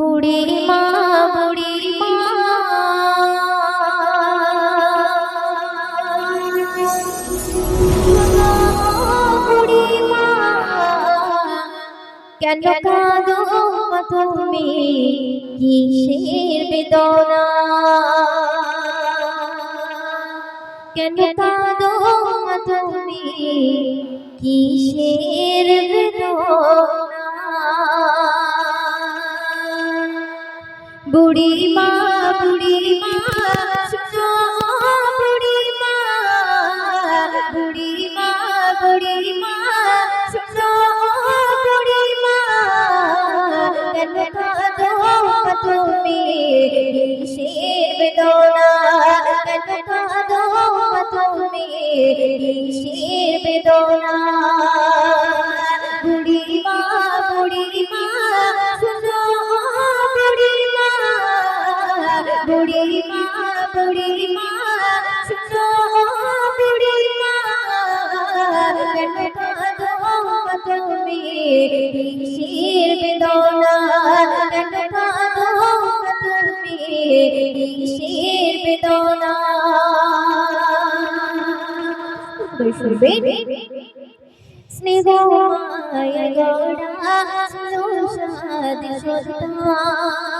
বুড়ি মা বুড়ি মা। কেন কাঁদো তুমি? কিসের বেদনা? কেন কাঁদো তুমি? কিসের বেদনা? বুড়ি মা বুড়ি মা শোনো মা বুড়ি মা বুড়ি মা শোনো মা কেন তুমি কিসের বেদনা কেন তুমি কিসের বেদনা কিসের বেদনা কেন কাঁদো মা তুমি কিসের বেদনা শুনবেন স্নেহ মায়া গড়া সুসাদ সত্তার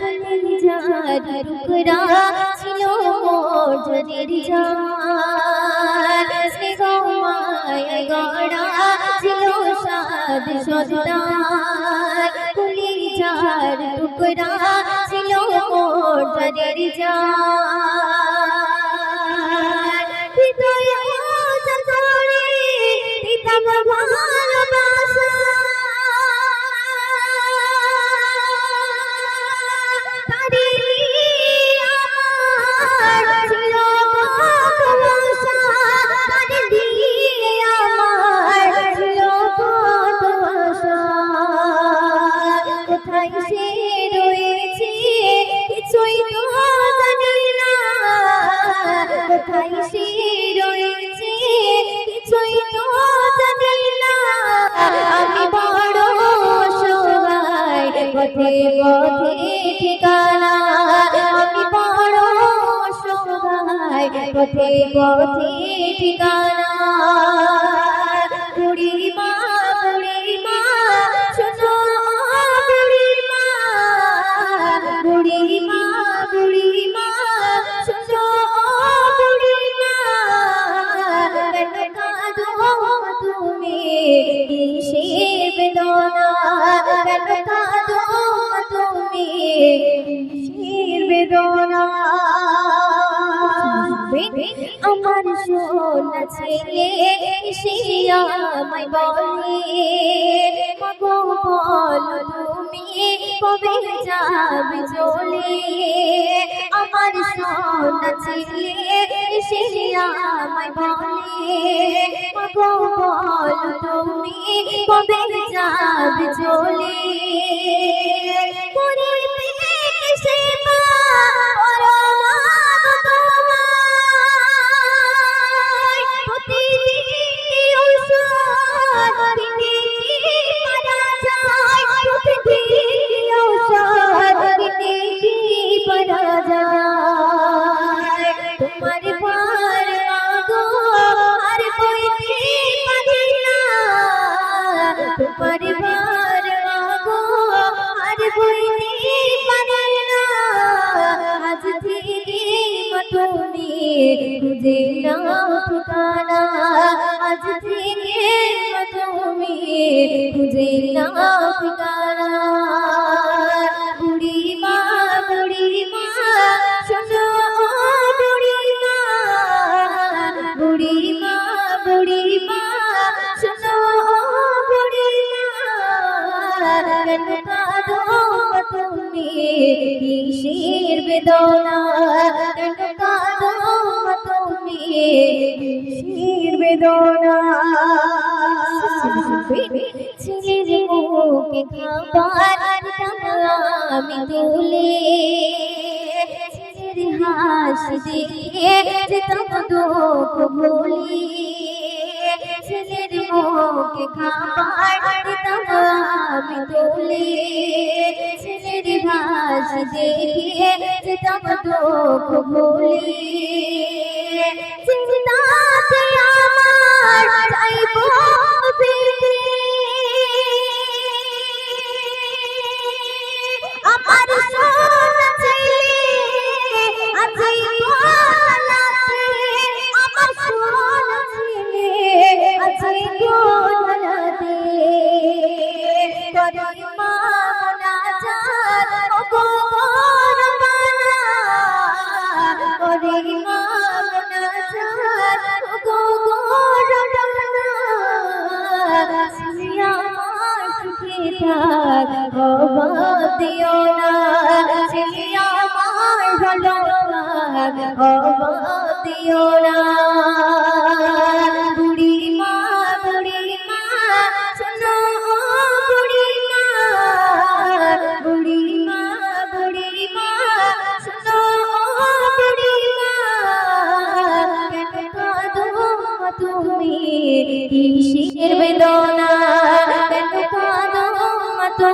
কলিজার টুকরা ছিল জনের জান স্নেহ মায়া গড়া ছিল সাদ কুলির কলিজার টুকরা ছিল জনের জান কোথায় সে রয়েছে কিছুই না। কোথায় সে রয়েছে না। আমি ঠিকানা। বড় অসহায়, পথে পথে ঠিকানা। তুমি কিসের বেদনা ছেলে সে আমায় বলে কবে যাবে চলে? আমার সোনা ছেলে সে আমায় বলে কবে যাবে খুঁজে নাও ঠিকানা আজ থেকে তুমি খুঁজে নাও ঠিকানা বুড়ি মা বুড়ি মা শোনো বুড়ি মা বুড়ি মা বুড়ি মা শোনো বুড়ি মা কেন তুমি কিসের বেদনা বেদনা। ছেলের মুখে খাবার আমি তুলে ছেলের হাসি দেখে যেতাম দুঃখ ভুলি ছেলের মুখে খাবার দিতাম আমি তুলে ছেলের হাসি দেখে যেতাম দুঃখ ভুলি চাইবো থাক দিও না সিয়া আমার ভালো থাক দিও না বুড়ি মা বুড়ি মা শোনো বুড়ি মা বুড়ি মা বুড়ি মা শোনো বুড়ি মা কেন তুমি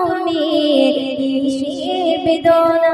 তুমি কিসের বেদনা